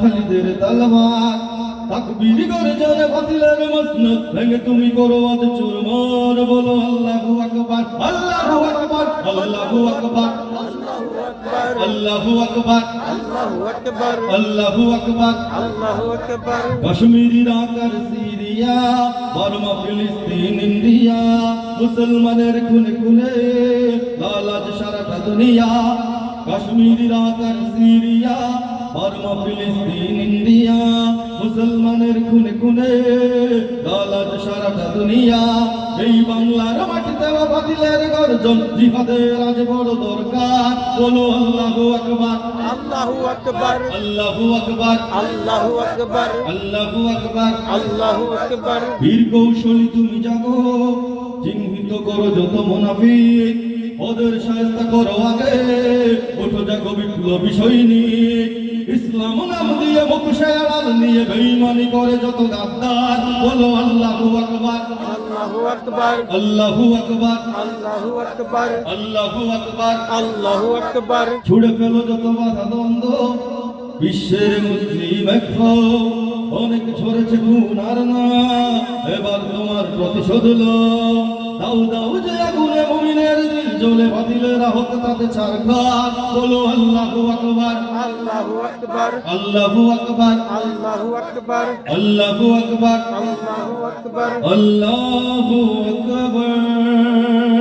খালিদের তলবার তাকবীর করে জনে বাতিলের মসনদ। ভেঙে তুমি করো আজ চুরমার বলো আল্লাহু আকবার আল্লাহু আকবার আল্লাহু আকবার আল্লাহু আকবার আল্লাহু আকবার আল্লাহু আকবার। আল্লাহু আকবার কাশ্মীরি রাকার সিরিয়া বর্মা ফিলিস্তিন ইন্ডিয়া মুসলমানের খুনে খুনে সারাটা দুনিয়া কাশ্মীরি রাকার সিরিয়া বর্মা ফিলিস্তিন ইন্ডিয়া মুসলমানের খুনে খুনে লালাজ সারাটা দুনিয়া। এই বাংলার মাটিতে বাতিলের গর্জন জিহাদের আজ বড় দরকার। বলো আল্লাহু আকবার। আল্লাহু আকবার। আল্লাহু আকবার। আল্লাহু আকবার। আল্লাহু আকবার। আল্লাহু আকবার। বীর কৌশলী তুমি জাগো চিহ্নিত করো যত মুনাফিক। ওদের সায়স্তা করো আগে। ওঠো জাগো বিপ্লবী সৈনিক ইসলাম নাম দিয়ে মুখে আড়াল নিয়ে বেঈমানি করে যত গাদ্দার। বলো আল্লাহু আকবার। আল্লাহু আকবার। আল্লাহু আকবার। আল্লাহু আকবার। আল্লাহু আকবার। আল্লাহু আকবার। ছুড়ে ফেলো যত বাধা দ্বন্দ্ব। বিশ্বের মুসলিম অনেক ঝরেছে গুনার না। এবার তোমার প্রতিশোধ লো। দাও দাও মুমিনের দিল জ্বলে তাতে চার ঘর বলো আল্লাহু আকবার। আল্লাহু আকবার। আল্লাহু আকবার। আল্লাহু আকবার। আল্লাহু আকবার। আল্লাহু আকবার। আল্লাহু আকবার।